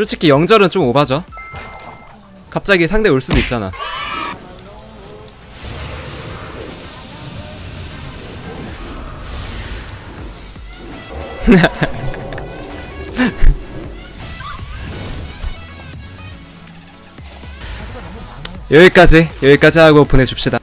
솔직히 영절은 좀 오바죠. 갑자기 상대 올 수도 있잖아. 여기까지 여기까지 하고 보내줍시다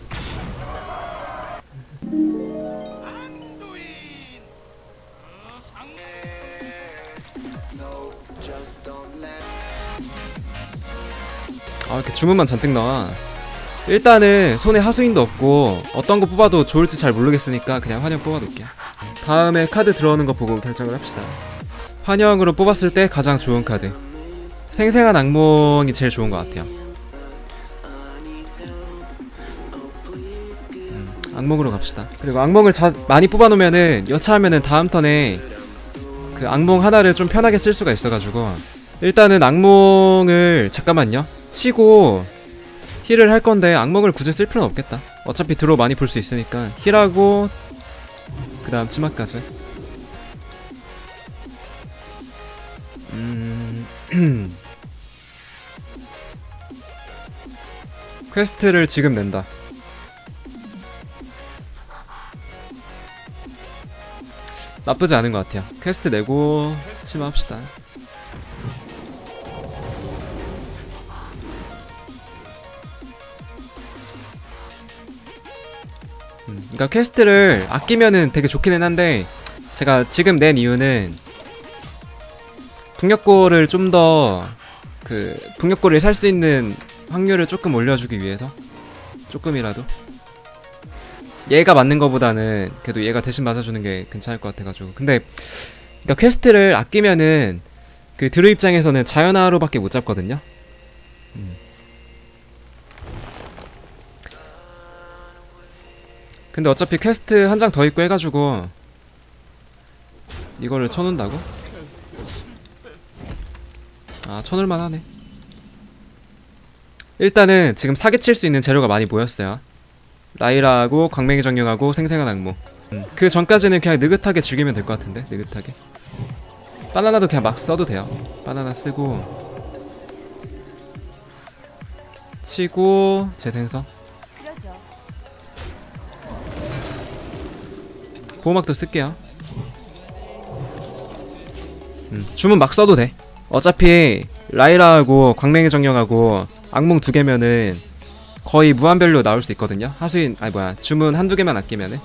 주문만 잔뜩 나와. 일단은 손에 하수인도 없고 어떤 거 뽑아도 좋을지 잘 모르겠으니까 그냥 환영 뽑아둘게요. 다음에 카드 들어오는 거 보고 결정을 합시다. 환영으로 뽑았을 때 가장 좋은 카드. 생생한 악몽이 제일 좋은 것 같아요. 음, 악몽으로 갑시다. 그리고 악몽을 자, 많이 뽑아놓으면은 여차하면은 다음 턴에 그 악몽 하나를 좀 편하게 쓸 수가 있어가지고 일단은 악몽을 잠깐만요 치고 힐을 할 건데 악몽을 굳이 쓸 필요는 없겠다. 어차피 드로 많이 볼 수 있으니까 힐하고 그 다음 치마까지. 음... 퀘스트를 지금 낸다. 나쁘지 않은 것 같아요. 퀘스트 내고 치마 합시다 그러니까 퀘스트를 아끼면은 되게 좋기는 한데 제가 지금 낸 이유는 북녘고를 좀더 그 북녘고를 살수 있는 확률을 조금 올려주기 위해서 조금이라도 얘가 맞는 거보다는 그래도 얘가 대신 맞아주는 게 괜찮을 것 같아가지고 근데 그러니까 퀘스트를 아끼면은 그 드루 입장에서는 자연화로밖에 못 잡거든요. 음. 근데 어차피 퀘스트 한 장 더 있고 해가지고 이거를 쳐놓는다고? 아 쳐놓을만 하네. 일단은 지금 사기칠 수 있는 재료가 많이 모였어요. 라이라하고 광맹이 정령하고 생생한 악몽. 음, 그 전까지는 그냥 느긋하게 즐기면 될 것 같은데 느긋하게. 바나나도 그냥 막 써도 돼요. 바나나 쓰고 치고 재생성 보호막도 쓸게요. 음, 주문 막 써도 돼. 어차피 라이라하고 광맹의 정령하고 악몽 두 개면은 거의 무한별로 나올 수 있거든요. 하수인 아니 뭐야 주문 한두 개만 아끼면은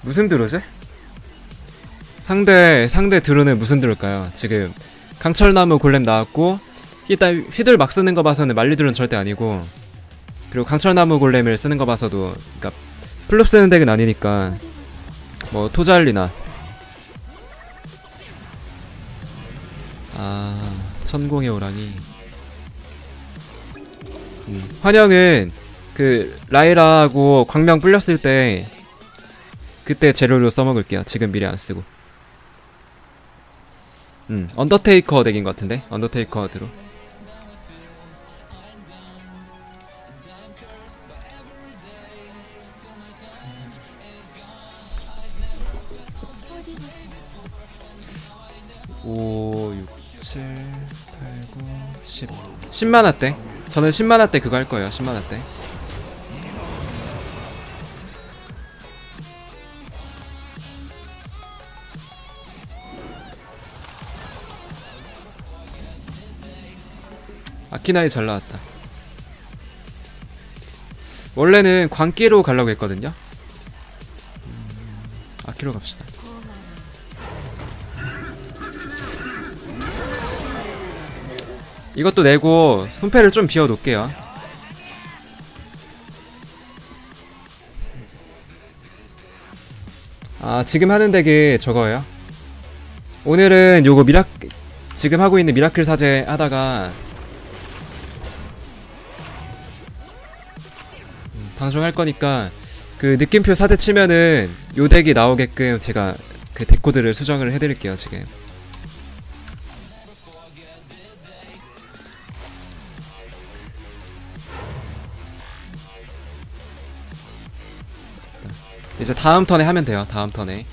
무슨 드로지? 상대 상대 드로는 무슨 드로일까요? 지금 강철나무 골렘 나왔고 일단 휘들 막 쓰는 거 봐서는 말리드론 절대 아니고 그리고 강철나무 골렘을 쓰는 거 봐서도 그러니까 플롭 쓰는 덱은 아니니까 뭐 토잘리나. 아 천공의 호랑이. 음, 환영은 그 라이라하고 광명 불렸을 때 그때 재료로 써먹을게요. 지금 미리 안 쓰고. 음 언더테이커 덱인 것 같은데? 언더테이커 드로 10. 10만화 때. 저는 10만화 때 그거 할 거예요. 10만화 때. 아키나이 잘 나왔다. 원래는 광기로 가려고 했거든요. 음, 아키로 갑시다. 이것도 내고 손패를 좀 비워 놓을게요. 아 지금 하는 덱이 저거예요. 오늘은 요거 미라 지금 하고 있는 미라클 사제 하다가 음, 방송할 거니까 그 느낌표 사제 치면은 요 덱이 나오게끔 제가 그 데코드를 수정을 해드릴게요 지금. 이제 다음 턴에 하면 돼요. 다음 턴에.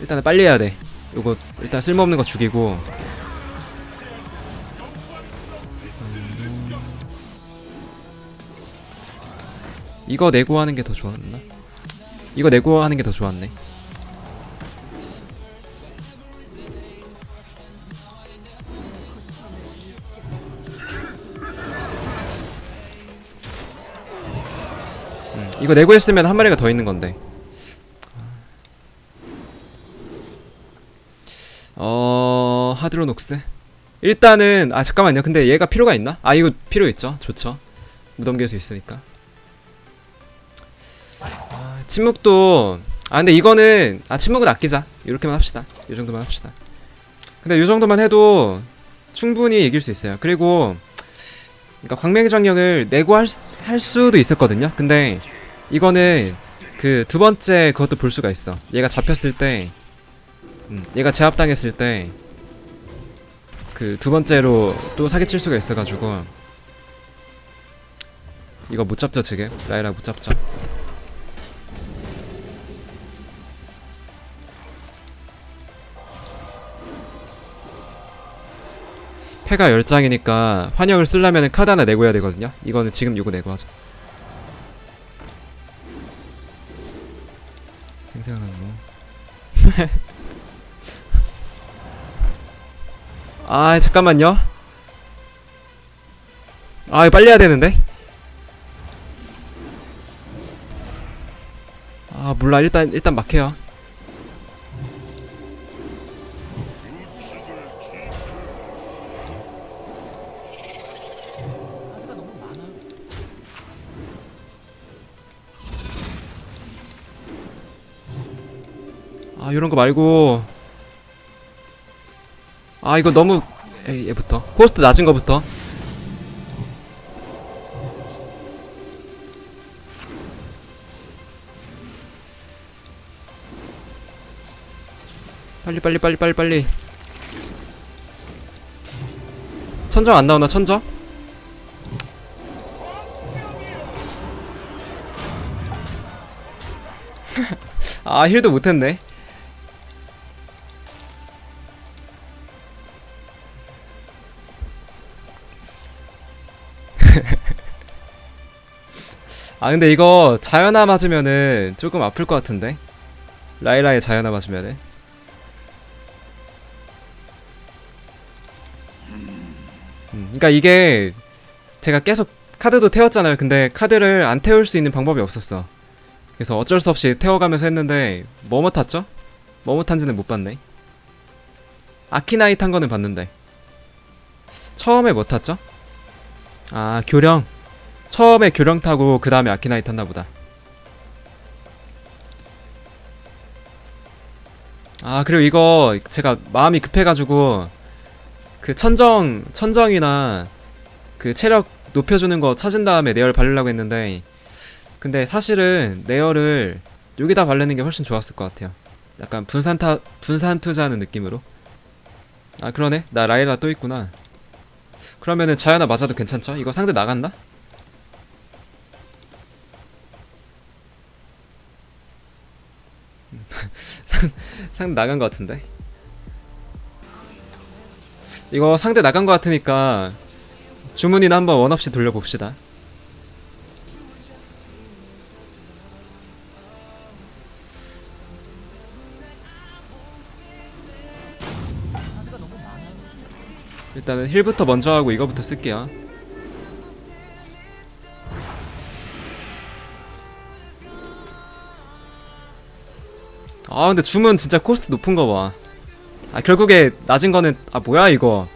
일단은 빨리 해야 돼 요거 일단 쓸모없는 거 죽이고 음. 이거 내고 하는 게 더 좋았나? 이거 내고 하는 게 더 좋았네 이거 내고 했으면 한 마리가 더 있는 건데. 어 하드로녹스. 일단은 아 잠깐만요. 근데 얘가 필요가 있나? 아 이거 필요 있죠. 좋죠. 무덤계수 있으니까. 아, 침묵도 아 근데 이거는 아 침묵은 아끼자. 이렇게만 합시다. 이 정도만 합시다. 근데 이 정도만 해도 충분히 이길 수 있어요. 그리고 그러니까 광명의 장력을 내고 할, 수- 할 수도 있었거든요. 근데 이거는 그 두 번째 그것도 볼 수가 있어. 얘가 잡혔을 때, 음, 얘가 제압당했을 때, 그 두 번째로 또 사기칠 수가 있어가지고 이거 못 잡죠 지금 라이라 못 잡죠. 패가 10장이니까 환영을 쓰려면 카드 하나 내고 해야 되거든요. 이거는 지금 요거 내고 하자. 생생한 거. 아, 잠깐만요. 아, 빨리 해야 되는데. 아, 몰라. 일단 일단 막 해요. 아 이런 거 말고. 아 이거 너무 에이, 얘부터. 코스트 낮은 거부터. 빨리 빨리 빨리 빨리 빨리. 천정 안 나오나 천정? 아 힐도 못했네 아 근데 이거 자연화 맞으면은 조금 아플 것 같은데? 라이라의 자연화 맞으면은. 음, 그러니까 이게 제가 계속 카드도 태웠잖아요. 근데 카드를 안 태울 수 있는 방법이 없었어. 그래서 어쩔 수 없이 태워가면서 했는데 뭐뭐 탔죠? 뭐뭐 탄지는 못 봤네. 아키나이 탄 거는 봤는데. 처음에 뭐 탔죠? 아 교령 처음에 교령 타고 그 다음에 아키나이 탔나 보다. 아 그리고 이거 제가 마음이 급해가지고 그 천정 천정이나 그 체력 높여주는 거 찾은 다음에 내열 바르려고 했는데 근데 사실은 내열을 여기다 바르는 게 훨씬 좋았을 것 같아요. 약간 분산 타 분산 투자하는 느낌으로. 아 그러네 나 라이라 또 있구나. 그러면은 자연아 맞아도 괜찮죠? 이거 상대 나갔나? 상대 나간 것 같은데 이거 상대 나간 것 같으니까 주문이나 한번 원 없이 돌려봅시다 일단은 힐부터 먼저 하고 이거부터 쓸게요 아 근데 주문 진짜 코스트 높은 거 봐. 아 결국에 낮은 거는 아 뭐야 이거.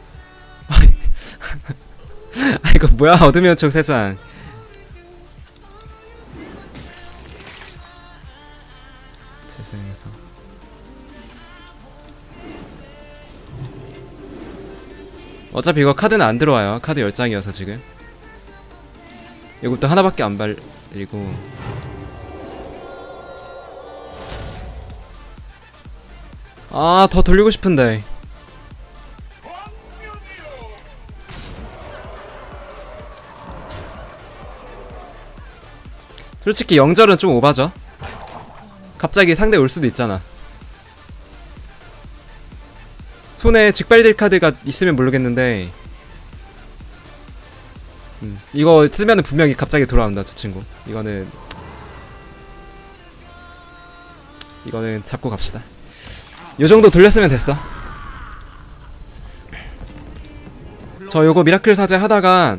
아 이거 뭐야 어둠의 연총 세장. 어차피 이거 카드는 안 들어와요. 카드 10장이어서 지금. 이것도 하나밖에 안 발리고. 아, 더 돌리고 싶은데. 솔직히 영절은 좀 오바죠? 갑자기 상대 올 수도 있잖아. 손에 직발딜 카드가 있으면 모르겠는데 음, 이거 쓰면은 분명히 갑자기 돌아온다 저 친구. 이거는 이거는 잡고 갑시다. 요 정도 돌렸으면 됐어. 저 요거 미라클 사제 하다가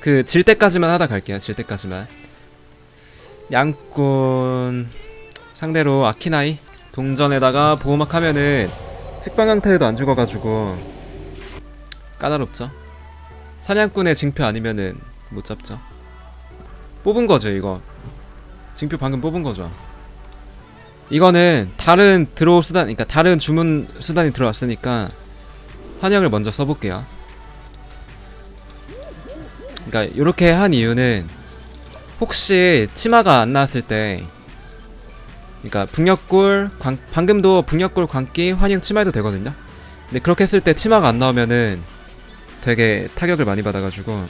그 질 때까지만 하다 갈게요 질 때까지만. 양꾼 상대로 아키나이 동전에다가 보호막 하면은 특방 강타에도 안 죽어가지고 까다롭죠. 사냥꾼의 징표 아니면은 못 잡죠. 뽑은 거죠 이거. 징표 방금 뽑은 거죠. 이거는 다른 드로우 수단 그러니까 다른 주문 수단이 들어왔으니까 환영을 먼저 써볼게요. 그러니까 이렇게 한 이유는 혹시 치마가 안 나왔을 때 그러니까 북녘골 광, 방금도 북녘골 광기 환영 치마해도 되거든요. 근데 그렇게 했을 때 치마가 안 나오면은 되게 타격을 많이 받아가지고.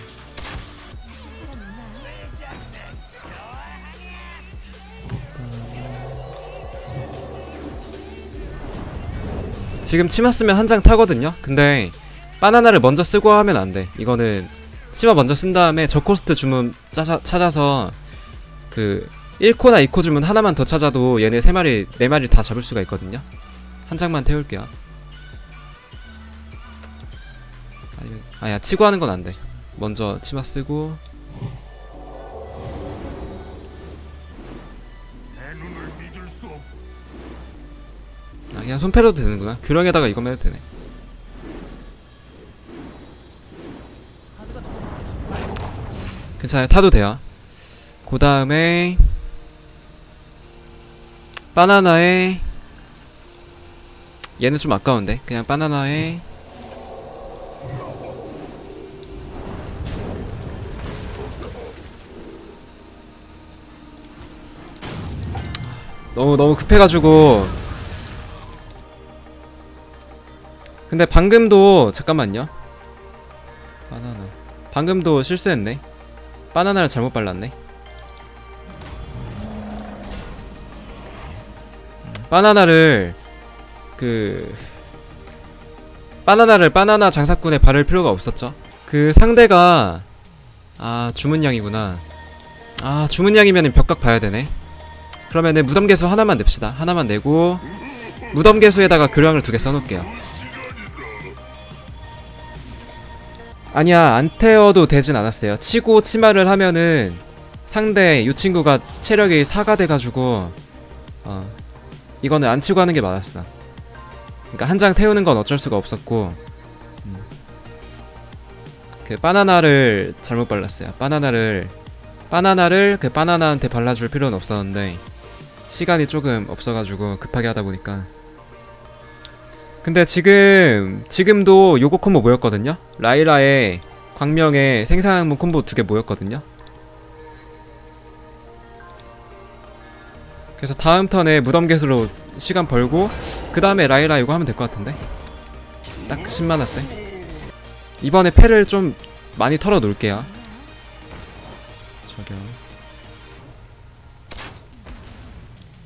지금 치마 쓰면 한 장 타거든요. 근데 바나나를 먼저 쓰고 하면 안 돼. 이거는 치마 먼저 쓴 다음에 저코스트 주문 짜자, 찾아서 그 1코나 2코 주문 하나만 더 찾아도 얘네 3마리 4마리 다 잡을 수가 있거든요. 한 장만 태울게요. 아니면 아야 치고 하는 건 안 돼. 먼저 치마 쓰고. 아 그냥 손패로도 되는구나. 규령에다가 이거만 해도 되네. 괜찮아요. 타도 돼요. 그 다음에 바나나에 얘는 좀 아까운데 그냥 바나나에 너무 너무 급해가지고. 근데 방금도 잠깐만요. 바나나. 방금도 실수했네. 바나나를 잘못 발랐네 바나나를 그 바나나를 바나나 장사꾼에 바를 필요가 없었죠. 그 상대가 아 주문량이구나. 아 주문량이면 벽각 봐야 되네. 그러면은 무덤 개수 하나만 냅시다. 하나만 내고 무덤 개수에다가 교량을 두 개 써놓을게요. 아니야 안 태워도 되진 않았어요. 치고 치마를 하면은 상대 이 친구가 체력이 4가 돼가지고 어 이거는 안 치고 하는 게 맞았어. 그러니까 한 장 태우는 건 어쩔 수가 없었고 음. 그 바나나를 잘못 발랐어요. 바나나를 바나나를 그 바나나한테 발라줄 필요는 없었는데 시간이 조금 없어가지고 급하게 하다 보니까. 근데 지금 지금도 요거 콤보 모였거든요? 라이라의 광명의 생산항문 콤보 두 개 모였거든요 그래서 다음 턴에 무덤 개수로 시간 벌고 그 다음에 라이라 이거 하면 될 것 같은데? 딱 10만원 대. 이번에 패를 좀 많이 털어 놓을게요. 저격.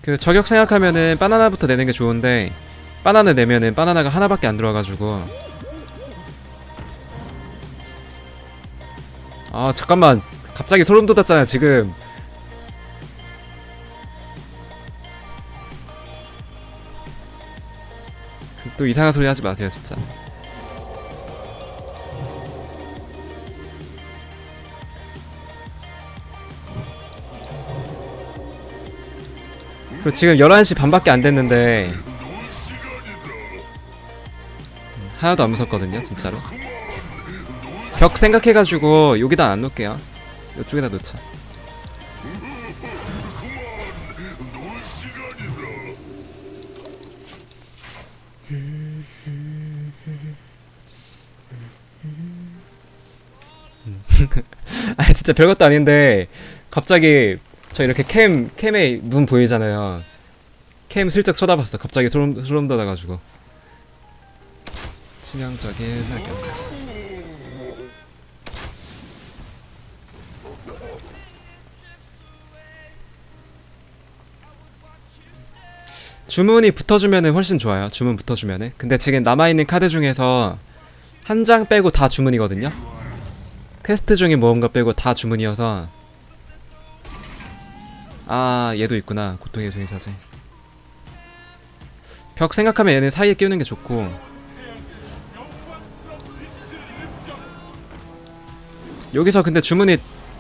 그 저격 생각하면은 바나나부터 내는 게 좋은데 바나나 내면은 바나나가 하나밖에 안 들어와가지고. 아 잠깐만. 갑자기 소름 돋았잖아 지금 또 이상한 소리 하지 마세요 진짜. 그리고 지금 11시 반밖에 안 됐는데 하나도 안 무섭거든요 진짜로. 벽 생각해가지고 여기다 안 놓을게요. 이쪽에다 놓자 아 진짜 별것도 아닌데 갑자기 저 이렇게 캠 캠에 문 보이잖아요. 캠 슬쩍 쳐다봤어. 갑자기 소름 소름 돋아가지고. 치명적인 사격 주문이 붙어주면은 훨씬 좋아요. 주문 붙어주면은. 근데 지금 남아있는 카드 중에서 한 장 빼고 다 주문이거든요. 퀘스트 중에 모험가 빼고 다 주문이어서 아 얘도 있구나. 고통의 소인사제. 벽 생각하면 얘는 사이에 끼우는 게 좋고 여기서 근데 주문이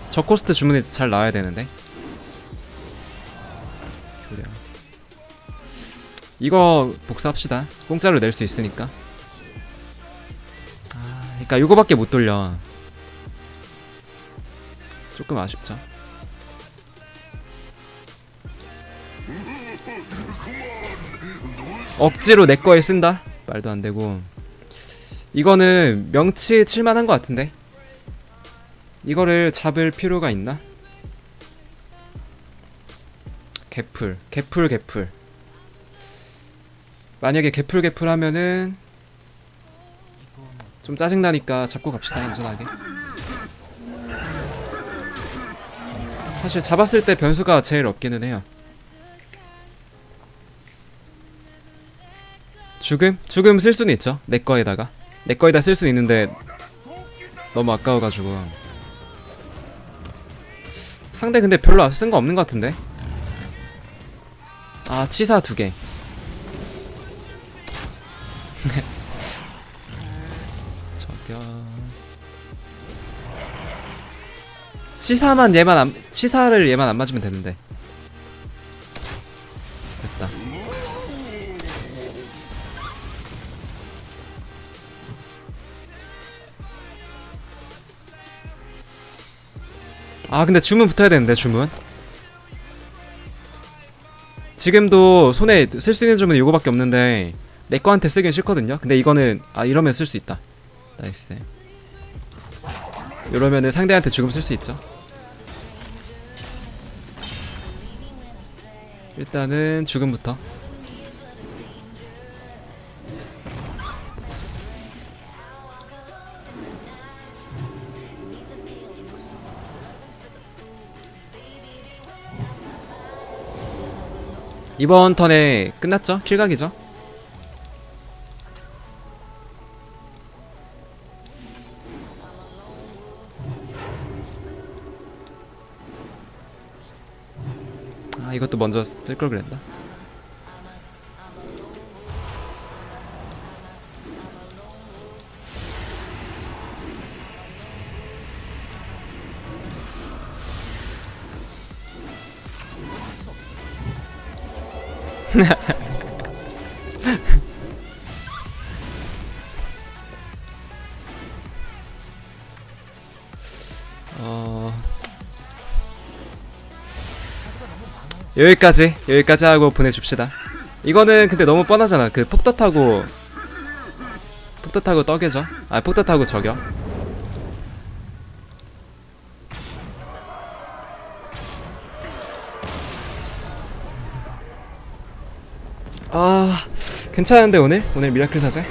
저코스트 주문이 잘 나와야 되는데 이거 복사합시다 공짜로 낼 수 있으니까 아 그니까 요거밖에 못 돌려 조금 아쉽죠 억지로 내 거에 쓴다? 말도 안 되고 이거는 명치 칠만한 것 같은데 이거를 잡을 필요가 있나? 개풀, 개풀, 개풀. 만약에 개풀, 개풀 하면은 좀 짜증나니까 잡고 갑시다, 안전하게. 사실 잡았을 때 변수가 제일 없기는 해요. 죽음? 죽음 쓸 수는 있죠. 내 거에다가. 내 거에다 쓸 수는 있는데 너무 아까워가지고. 상대 근데 별로 쓴 거 없는 것 같은데? 아 치사 두 개. 치사만 얘만 안 치사를 얘만 안 맞으면 되는데. 됐다. 아 근데 주문 붙어야 되는데 주문. 지금도 손에 쓸 수 있는 주문이 이거밖에 없는데 내 거한테 쓰긴 싫거든요? 근데 이거는 아 이러면 쓸 수 있다. 나이스. 이러면은 상대한테 죽음 쓸 수 있죠 일단은 죽음부터 이번 턴에 끝났죠? 킬각이죠? 이것도 먼저 쓸 걸 그랬다 여기까지 여기까지 하고 보내줍시다 이거는 근데 너무 뻔하잖아 그 폭tat하고 폭tat하고 떡이죠 아 폭tat하고 저격 아 괜찮은데 오늘? 오늘 미라클 사제?